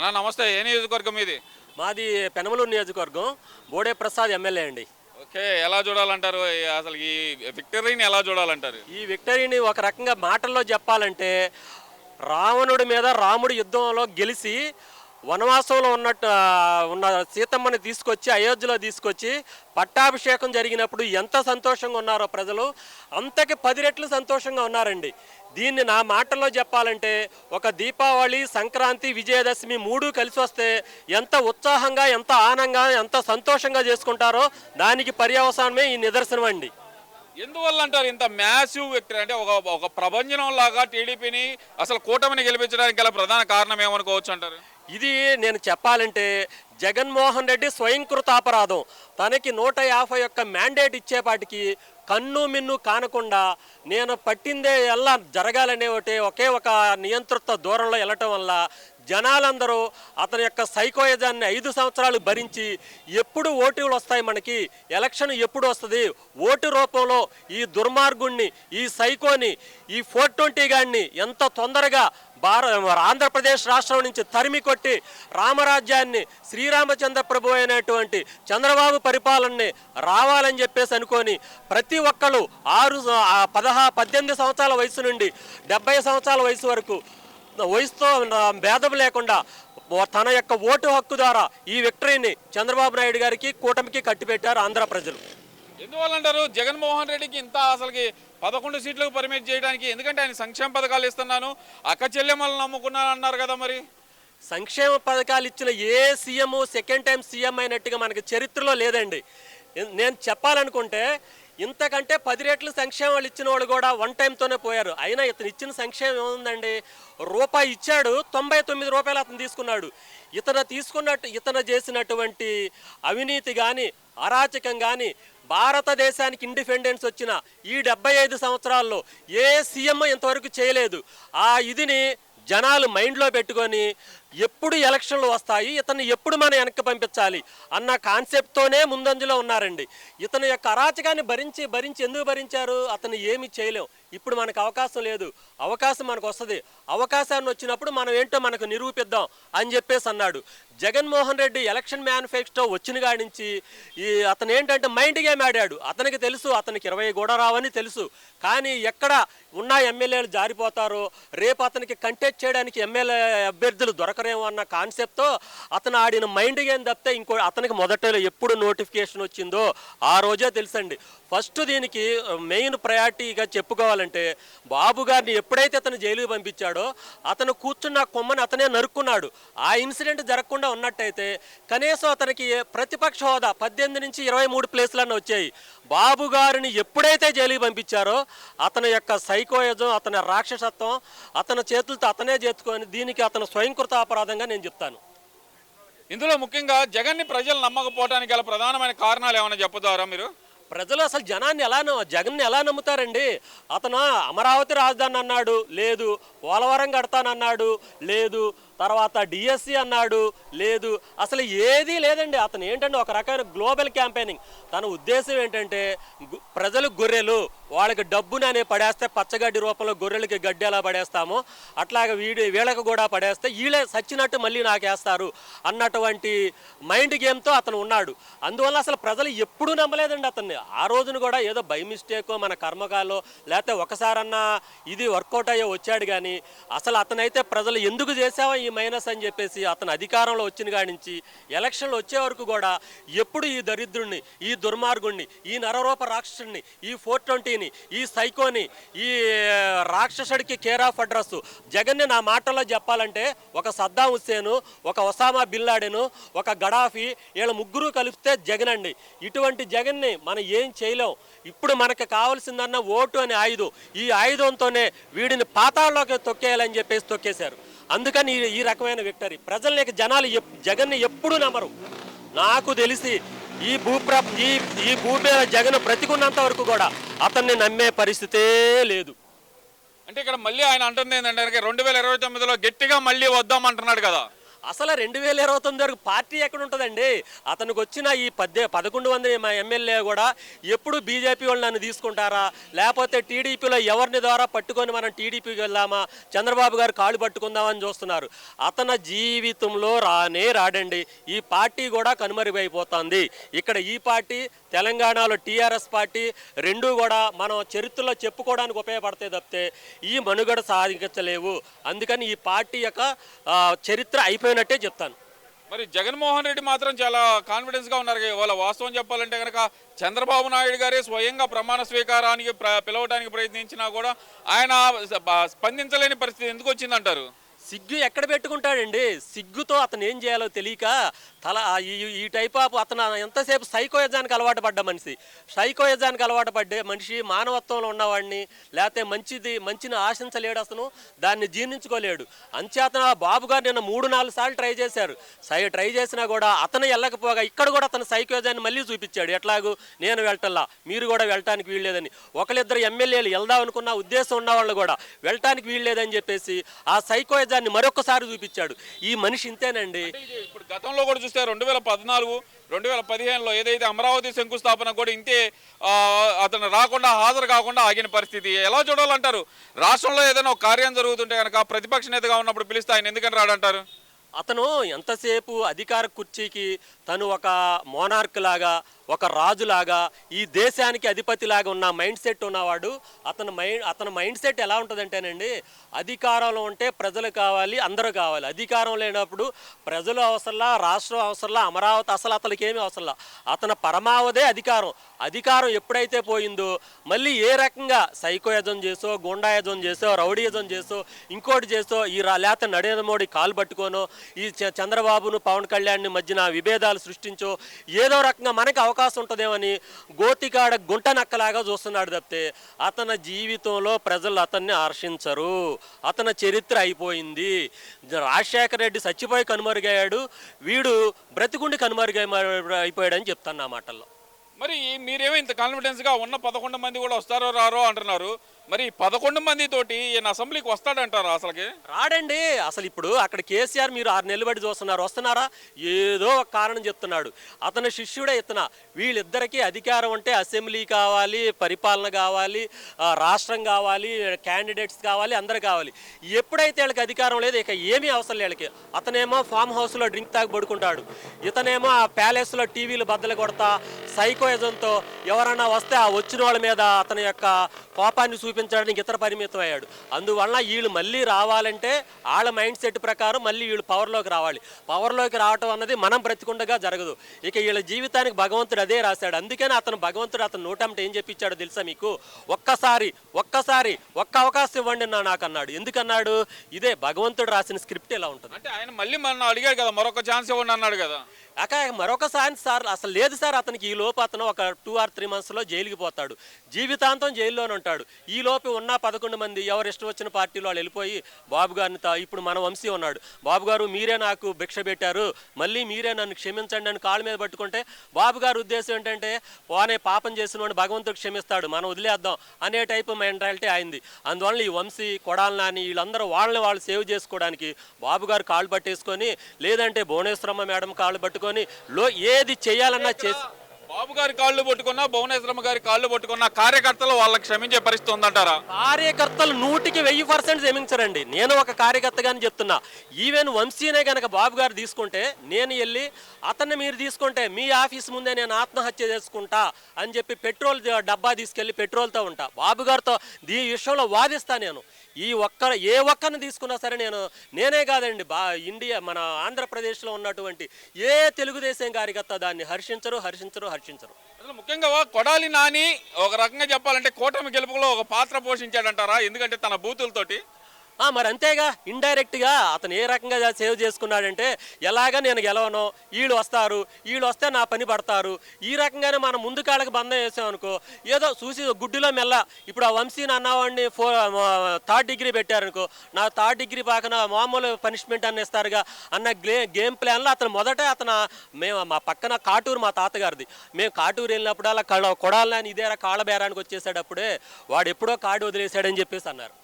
అన్న నమస్తే. ఏ నియోజకవర్గం ఇది మాది పెనమలూరు నియోజకవర్గం. బోడే ప్రసాద్ ఎమ్మెల్యే అండి. ఓకే. ఎలా చూడాలంటారు? అసలు ఈ విక్టరీని ఎలా చూడాలంటారు? ఈ విక్టరీని ఒక రకంగా మాటల్లో చెప్పాలంటే రావణుడి మీద రాముడు యుద్ధంలో గెలిచి వనవాసంలో ఉన్నట్టు ఉన్న సీతమ్మని తీసుకొచ్చి అయోధ్యలో తీసుకొచ్చి పట్టాభిషేకం జరిగినప్పుడు ఎంత సంతోషంగా ఉన్నారో ప్రజలు. అంతకి పది రెట్లు సంతోషంగా ఉన్నారండి. దీన్ని నా మాటల్లో చెప్పాలంటే ఒక దీపావళి సంక్రాంతి విజయదశమి మూడు కలిసి వస్తే ఎంత ఉత్సాహంగా ఎంత ఆనందంగా ఎంత సంతోషంగా చేసుకుంటారో దానికి పర్యవసానమే ఈ నిదర్శనం అండి. ఎందువల్ల అంటారు? ఇంత మ్యాసివ్ విక్టరీ అంటే ఒక ఒక ప్రభంజనం లాగా టీడీపీని అసలు కూటమిని గెలిపించడానికి గల ప్రధాన కారణం ఏమనుకోవచ్చు అంటారు? ఇది నేను చెప్పాలంటే జగన్మోహన్ రెడ్డి స్వయంకృతాపరాధం. తనకి నూట యాభై యొక్క మ్యాండేట్ ఇచ్చేపాటికి కన్ను మిన్ను కానకుండా నేను పట్టిందే ఎలా జరగాలనే ఒకటి ఒకే ఒక నియంతృత్వ దూరంలో వెళ్ళటం వల్ల జనాలందరూ అతని యొక్క సైకోయజాన్ని ఐదు సంవత్సరాలు భరించి ఎప్పుడు ఓటులు వస్తాయి మనకి ఎలక్షన్ ఎప్పుడు వస్తుంది ఓటు రూపంలో ఈ దుర్మార్గుణ్ణి ఈ సైకోని ఈ ఫోర్ ట్వంటీ గాడిని ఎంత తొందరగా భార ఆంధ్రప్రదేశ్ రాష్ట్రం నుంచి తరిమి కొట్టి రామరాజ్యాన్ని శ్రీరామచంద్ర ప్రభు అయినటువంటి చంద్రబాబు పరిపాలనని రావాలని చెప్పేసి అనుకొని ప్రతి ఒక్కరు ఆరు పదహా పద్దెనిమిది సంవత్సరాల వయసు నుండి డెబ్బై సంవత్సరాల వయసు వరకు వయసుతో భేదం లేకుండా తన యొక్క ఓటు హక్కు ద్వారా ఈ విక్టరీని చంద్రబాబు నాయుడు గారికి కూటమికి కట్టిపెట్టారు ఆంధ్ర ప్రజలు. ఎందువల్ల అంటారు జగన్మోహన్ రెడ్డికి ఇంత అసలుకి పదకొండు సీట్లకు పరిమితి చేయడానికి ఎందుకంటే ఆయన సంక్షేమ పథకాలు ఇస్తున్నాను. అక్క చెల్లెమ్మలు నమ్ముకున్నాను అన్నారు కదా మరి. సంక్షేమ పథకాలు ఇచ్చిన ఏ సీఎం సెకండ్ టైం సీఎం అయినట్టుగా మనకి చరిత్రలో లేదండి. నేను చెప్పాలనుకుంటే ఇంతకంటే పది రెట్లు సంక్షేమాలు ఇచ్చిన వాళ్ళు కూడా వన్ టైంతోనే పోయారు. అయినా ఇతను ఇచ్చిన సంక్షేమం ఏముందండి? రూపాయి ఇచ్చాడు తొంభై తొమ్మిది రూపాయలు అతను తీసుకున్నాడు. ఇతను తీసుకున్నట్టు ఇతను చేసినటువంటి అవినీతి కానీ అరాచకం కానీ భారతదేశానికి ఇండిపెండెన్స్ వచ్చిన ఈ డెబ్బై ఐదు సంవత్సరాల్లో ఏ సీఎం ఇంతవరకు చేయలేదు. ఆ ఇదిని జనాలు మైండ్లో పెట్టుకొని ఎప్పుడు ఎలక్షన్లు వస్తాయి ఇతన్ని ఎప్పుడు మనం వెనక్కి పంపించాలి అన్న కాన్సెప్ట్తోనే ముందంజలో ఉన్నారండి. ఇతని యొక్క అరాచకాన్ని భరించి భరించి ఎందుకు భరించారు అతను ఏమి చేయలేం. ఇప్పుడు మనకు అవకాశం లేదు. అవకాశం మనకు వస్తుంది. అవకాశాన్ని వచ్చినప్పుడు మనం ఏంటో మనకు నిరూపిద్దాం అని చెప్పేసి అన్నాడు. జగన్మోహన్ రెడ్డి ఎలక్షన్ మేనిఫెస్టో వచ్చిన కాడి నుంచి ఈ అతను ఏంటంటే మైండ్ గేమ్ ఆడాడు. అతనికి తెలుసు అతనికి ఇరవై కూడా రావని తెలుసు. కానీ ఎక్కడ ఉన్న ఎమ్మెల్యేలు జారిపోతారో రేపు అతనికి కంటెక్ట్ చేయడానికి ఎమ్మెల్యే అభ్యర్థులు దొరక దొరకరేమో అన్న కాన్సెప్ట్తో అతను ఆడిన మైండ్ గేమ్ తప్పితే ఇంకో అతనికి మొదటలో ఎప్పుడు నోటిఫికేషన్ వచ్చిందో ఆ రోజే తెలుసండి. ఫస్ట్ దీనికి మెయిన్ ప్రయారిటీగా చెప్పుకోవాలంటే బాబు గారిని ఎప్పుడైతే అతను జైలుకి పంపించాడో అతను కూర్చున్న కొమ్మని అతనే నరుక్కున్నాడు. ఆ ఇన్సిడెంట్ జరగకుండా ఉన్నట్టయితే కనీసం అతనికి ప్రతిపక్ష హోదా పద్దెనిమిది నుంచి ఇరవై మూడు ప్లేసులన్నీ వచ్చాయి. బాబు గారిని ఎప్పుడైతే జైలుకి పంపించారో అతని యొక్క సైకోయజం అతని రాక్షసత్వం అతని చేతులతో అతనే చేతుకొని దీనికి అతను స్వయంకృత అపరాధంగా నేను చెప్తాను. ఇందులో ముఖ్యంగా జగన్ని ప్రజలు నమ్మకపోవడానికి గల ప్రధానమైన కారణాలు ఏమైనా చెప్పుతారా మీరు? ప్రజలు అసలు జనాన్ని ఎలా జగన్ని ఎలా నమ్ముతారండి? అతను అమరావతి రాజధాని అన్నాడు లేదు పోలవరం కడతానన్నాడు లేదు తర్వాత డిఎస్సి అన్నాడు లేదు అసలు ఏదీ లేదండి. అతను ఏంటంటే ఒక రకమైన గ్లోబల్ క్యాంపెయినింగ్. తన ఉద్దేశం ఏంటంటే ప్రజలు గొర్రెలు. వాళ్ళకి డబ్బుని అనే పడేస్తే పచ్చగడ్డి రూపంలో గొర్రెలకి గడ్డి ఎలా పడేస్తామో అట్లాగే వీడి వీళ్ళకి కూడా పడేస్తే వీళ్ళే సచ్చినట్టు మళ్ళీ నాకేస్తారు అన్నటువంటి మైండ్ గేమ్తో అతను ఉన్నాడు. అందువల్ల అసలు ప్రజలు ఎప్పుడూ నమ్మలేదండి అతన్ని. ఆ రోజున కూడా ఏదో బై మిస్టేకో మన కర్మకాలో లేకపోతే ఒకసారన్నా ఇది వర్కౌట్ అయ్యే వచ్చాడు కానీ అసలు అతనైతే ప్రజలు ఎందుకు చేసావా ఈ మైనస్ అని చెప్పేసి అతను అధికారంలో వచ్చిన కాడి నుంచి ఎలక్షన్లు వచ్చే వరకు కూడా ఎప్పుడు ఈ దరిద్రుణ్ణి ఈ దుర్మార్గుణ్ణి ఈ నరరూప రాక్షసుడిని ఈ ఫోర్ ట్వంటీని ఈ సైకోని ఈ రాక్షసుడికి కేర్ ఆఫ్ అడ్రస్ జగన్ని నా మాటల్లో చెప్పాలంటే ఒక సద్దాం హుస్సేను ఒక ఒసామా బిల్లాడెను ఒక గడాఫీ వీళ్ళ ముగ్గురు కలిపితే జగన్ అండి ఇటువంటి జగన్ని మనం ఏం చేయలేం. ఇప్పుడు మనకు కావాల్సిందన్న ఓటు అనే ఆయుధం. ఈ ఆయుధంతోనే వీడిని పాతాళలోకి తొక్కేయాలని చెప్పేసి తొక్కేశారు. అందుకని ఈ- ఈ రకమైన విక్టరీ. ప్రజల్ని జనాలు జగన్ని ఎప్పుడూ నమ్మరు. నాకు తెలిసి ఈ భూ ఈ ఈ భూమి మీద జగన్ బ్రతికున్నంత వరకు కూడా అతన్ని నమ్మే పరిస్థితే లేదు. అంటే ఇక్కడ మళ్ళీ ఆయన అంటుంది ఏంటంటే రెండు వేల ఇరవై తొమ్మిదిలో గట్టిగా మళ్ళీ వద్దాం అంటున్నాడు కదా. అసలు రెండు వేల ఇరవై తొమ్మిది వరకు పార్టీ ఎక్కడ ఉంటుందండి? అతనికి వచ్చిన ఈ పద్దె పదకొండు వందల మా ఎమ్మెల్యే కూడా ఎప్పుడు బీజేపీ వాళ్ళు నన్ను తీసుకుంటారా? లేకపోతే టీడీపీలో ఎవరిని ద్వారా పట్టుకొని మనం టీడీపీకి వెళ్దామా? చంద్రబాబు గారు కాళ్ళు పట్టుకుందామని చూస్తున్నారు. అతని జీవితంలో రానే రాడండి. ఈ పార్టీ కూడా కనుమరుగైపోతుంది. ఇక్కడ ఈ పార్టీ తెలంగాణలో టీఆర్ఎస్ పార్టీ రెండూ కూడా మనం చరిత్రలో చెప్పుకోవడానికి ఉపయోగపడతాయి తప్పితే ఈ మనుగడ సాధించలేవు. అందుకని ఈ పార్టీ యొక్క చరిత్ర అయిపోయి అయిపోయినట్టే చెప్తాను. మరి జగన్మోహన్ రెడ్డి మాత్రం చాలా కాన్ఫిడెన్స్గా ఉన్నారు. వాళ్ళ వాస్తవం చెప్పాలంటే కనుక చంద్రబాబు నాయుడు గారే స్వయంగా ప్రమాణ స్వీకారానికి పిలవడానికి ప్రయత్నించినా కూడా ఆయన స్పందించలేని పరిస్థితి ఎందుకు వచ్చిందంటారు? సిగ్గు ఎక్కడ పెట్టుకుంటాడండి? సిగ్గుతో అతను ఏం చేయాలో తెలియక తల ఈ ఈ టైప్ ఆఫ్ అతను ఎంతసేపు సైకోయజానికి అలవాటు పడ్డ మనిషి. సైకోయజానికి అలవాటు పడ్డే మనిషి మానవత్వంలో ఉన్నవాడిని లేకపోతే మంచిది మంచిని ఆశించలేడు అతను దాన్ని జీర్ణించుకోలేడు. అంచేతన బాబు గారు నిన్న మూడు నాలుగు సార్లు ట్రై చేశారు. సై ట్రై చేసినా కూడా అతను వెళ్ళకపోగా ఇక్కడ కూడా అతను సైకోయజాన్ని మళ్ళీ చూపించాడు. ఎట్లాగూ? నేను వెళ్ళటంలా మీరు కూడా వెళ్ళటానికి వీల్లేదని. ఒకళ్ళిద్దరు ఎమ్మెల్యేలు వెళ్దాం అనుకున్న ఉద్దేశం ఉన్న వాళ్ళు కూడా వెళ్ళటానికి వీల్లేదని చెప్పేసి ఆ సైకోయజాన్ని మరొకసారి చూపించాడు. ఈ మనిషి ఇంతేనండి. ఇప్పుడు గతంలో కూడా చూస్తే రెండు వేల పద్నాలుగు రెండు వేల పదిహేనులో ఏదైతే అమరావతి శంకుస్థాపన కూడా ఇంతే అతను రాకుండా హాజరు కాకుండా ఆగిన పరిస్థితి. ఎలా చూడాలంటారు? రాష్ట్రంలో ఏదైనా ఒక కార్యం జరుగుతుంటే కనుక ప్రతిపక్ష నేతగా ఉన్నప్పుడు పిలిస్తే ఆయన ఎందుకని రాడంటారు? అతను ఎంతసేపు అధికార కుర్చీకి తను ఒక మోనార్క్ లాగా ఒక రాజులాగా ఈ దేశానికి అధిపతిలాగా ఉన్న మైండ్ సెట్ ఉన్నవాడు అతని మైండ్ అతని మైండ్ సెట్ ఎలా ఉంటుందంటేనండి అధికారంలో ఉంటే ప్రజలు కావాలి అందరూ కావాలి. అధికారం లేనప్పుడు ప్రజలు అవసరంలా రాష్ట్రం అవసరంలా అమరావతి అసలు అతనికి ఏమీ అవసరంలా. అతని పరమావధే అధికారం. అధికారం ఎప్పుడైతే పోయిందో మళ్ళీ ఏ రకంగా సైకోయజం చేసో గుండాయజం చేసో రౌడీయజం చేసో ఇంకోటి చేసో ఈ రా లేకపోతే నరేంద్ర మోడీ కాలు పట్టుకోనో ఈ చ- చంద్రబాబును పవన్ కళ్యాణ్ మధ్యన విభేదాలు సృష్టించో ఏదో రకంగా మనకి అవకాశం ఉంటుందేమని గోతికాడ గుంట నక్కలాగా చూస్తున్నాడు తప్పితే అతని జీవితంలో ప్రజలు అతన్ని హర్షించరు అతని చరిత్ర అయిపోయింది. రాజశేఖర రెడ్డి చచ్చిపోయి కనుమరుగయ్యాడు. వీడు బ్రతికుండి కనుమరుగై అయిపోయాడని చెప్తాను నా మాటల్లో. మరి మీరేమో ఇంత కాన్ఫిడెన్స్గా ఉన్న పదకొండు మంది కూడా వస్తారో రారో అంటున్నారు. మరి పదకొండు మంది తోటి ఈయన అసెంబ్లీకి వస్తాడంటారు అసలుకి? రాడండి. అసలు ఇప్పుడు అక్కడ కేసీఆర్ మీరు ఆరు నెలలు బట్టి చూస్తున్నారు. వస్తున్నారా? ఏదో ఒక కారణం చెప్తున్నాడు. అతని శిష్యుడే ఇతన? వీళ్ళిద్దరికీ అధికారం అంటే అసెంబ్లీ కావాలి పరిపాలన కావాలి రాష్ట్రం కావాలి క్యాండిడేట్స్ కావాలి అందరు కావాలి. ఎప్పుడైతే వీళ్ళకి అధికారం లేదు ఇక ఏమీ అవసరం వీళ్ళకి. అతనేమో ఫామ్ హౌస్లో డ్రింక్ తాగి పడుకుంటాడు. ఇతనేమో ఆ ప్యాలెస్లో టీవీలు బద్దలు కొడతా సైకోయిజంతో ఎవరన్నా వస్తే ఆ వచ్చిన వాళ్ళ మీద అతని యొక్క కోపాన్ని చూపించడానికి ఇతర పరిమితం అయ్యాడు. అందువలన వీళ్ళు మళ్ళీ రావాలంటే వాళ్ళ మైండ్ సెట్ ప్రకారం మళ్ళీ వీళ్ళు పవర్లోకి రావాలి. పవర్లోకి రావటం అన్నది మనం బ్రతికుండగా జరగదు. ఇక వీళ్ళ జీవితానికి భగవంతుడు అదే రాశాడు. అందుకని అతను భగవంతుడు అతను నోటంట ఏం చెప్పించాడో తెలుసా మీకు? ఒక్కసారి ఒక్కసారి ఒక్క అవకాశం ఇవ్వండి నా నాకు అన్నాడు. ఎందుకన్నాడు? ఇదే భగవంతుడు రాసిన స్క్రిప్ట్ ఎలా ఉంటుంది. అంటే ఆయన మళ్ళీ మన అడిగాడు కదా మరొక ఛాన్స్ ఇవ్వండి అన్నాడు కదా. అక్క మరొకసారి సార్ అసలు లేదు సార్ అతనికి ఈ లోపు అతను ఒక టూ ఆర్ త్రీ మంత్స్లో జైలుకి పోతాడు. జీవితాంతం జైల్లోనే ఉంటాడు. ఈ లోపు ఉన్న పదకొండు మంది ఎవరు ఇష్టం వచ్చిన పార్టీలో వాళ్ళు వెళ్ళిపోయి బాబు గారిని ఇప్పుడు మన వంశీ ఉన్నాడు. బాబు గారు మీరే నాకు భిక్ష పెట్టారు. మళ్ళీ మీరే నన్ను క్షమించండి అని కాళ్ళ మీద పట్టుకుంటే బాబు గారి ఉద్దేశం ఏంటంటే పోనే పాపం చేసిన వాడిని భగవంతుడు క్షమిస్తాడు మనం వదిలేద్దాం అనే టైప్ మెంటాలిటీ అయింది. అందువల్ల ఈ వంశీ కొడాలి నాని వీళ్ళందరూ వాళ్ళని వాళ్ళు సేవ్ చేసుకోవడానికి బాబు గారు కాళ్ళు పట్టేసుకొని లేదంటే భువనేశ్వరమ్మ మేడం కాళ్ళు పట్టుకొని లో ఏది చేయాలన్నా చేసి బాబు గారి కాళ్ళు పట్టుకున్నా భువనేశ్వరమ్మ గారి కాళ్ళు పట్టుకున్నా కార్యకర్తలు వాళ్ళకి క్షమించే పరిస్థితి ఉందంటారా? కార్యకర్తలు నూటికి వెయ్యి పర్సెంట్ క్షమించరండి. నేను ఒక కార్యకర్తగాని చెప్తున్నా. ఈవెన్ వంశీనే గనక బాబు గారు తీసుకుంటే నేను వెళ్ళి అతన్ని మీరు తీసుకుంటే మీ ఆఫీస్ ముందే నేను ఆత్మహత్య చేసుకుంటా అని చెప్పి పెట్రోల్ డబ్బా తీసుకెళ్ళి పెట్రోల్తో ఉంటా. బాబు గారితో ఈ విషయంలో వాదిస్తా నేను. ఈ ఒక్క ఏ ఒక్కరిని తీసుకున్నా సరే నేను నేనే కాదండి బా ఇండియా మన ఆంధ్రప్రదేశ్లో ఉన్నటువంటి ఏ తెలుగుదేశం కార్యకర్త దాన్ని హర్షించరు హర్షించరు. హర్షించరు అసలు ముఖ్యంగా కొడాలి నాని ఒక రకంగా చెప్పాలంటే కూటమి గెలుపులో ఒక పాత్ర పోషించాడంటారా? ఎందుకంటే తన బూతులతోటి. మరి అంతేగా ఇండైరెక్ట్గా అతను ఏ రకంగా సేవ్ చేసుకున్నాడంటే ఎలాగ నేను గెలవను వీళ్ళు వస్తారు వీళ్ళు వస్తే నా పని పడతారు ఈ రకంగానే మనం ముందు కాళ్ళకి బంధం వేసామనుకో ఏదో చూసి గుడ్డిలో మెల్ల ఇప్పుడు ఆ వంశీని అన్నవాడిని ఫో థర్డ్ డిగ్రీ పెట్టారనుకో నా థర్డ్ డిగ్రీ పాకన మామూలు పనిష్మెంట్ అన్న ఇస్తారుగా అన్న గ్లే గేమ్ ప్లాన్లో అతను మొదట అతను మేము మా పక్కన కాటూరు మా తాతగారిది మేము కాటూరు వెళ్ళినప్పుడు అలా కొడాలని ఇదేరా కాళ్ళ బేరానికి వచ్చేసాడు అప్పుడే వాడు ఎప్పుడో కాడు వదిలేశాడని చెప్పేసి అన్నారు.